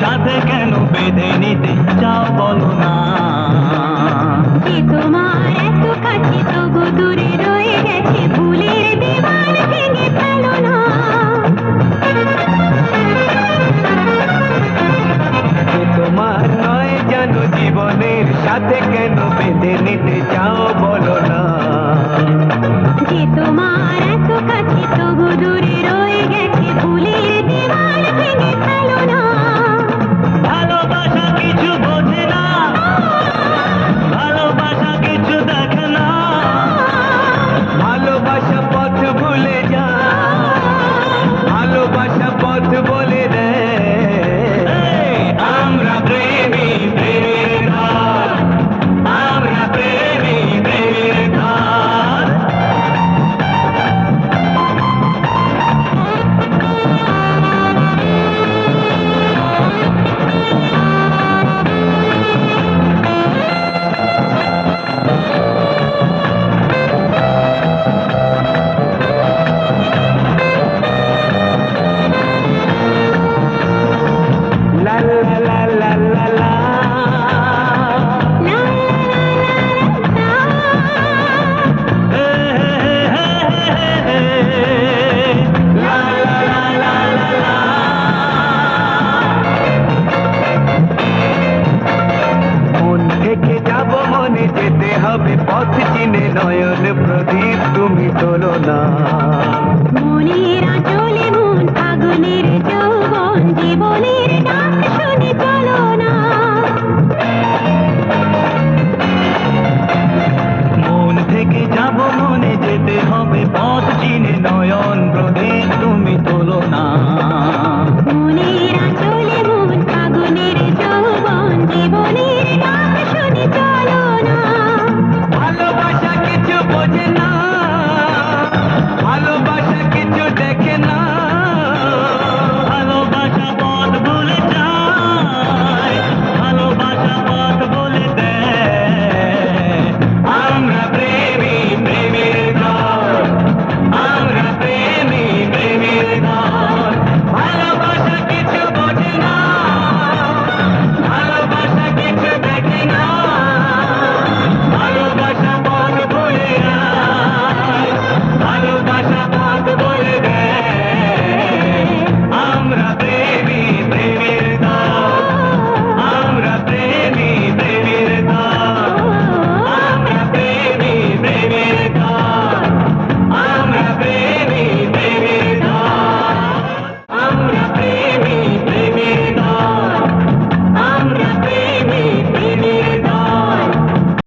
সাথে কেন বেঁধে নিতে চাও বলো না? না। জীবনের সাথে কেন বেঁধে নিতে চাও বলো না? তোমার প্রদীপ তুমি তোলো না।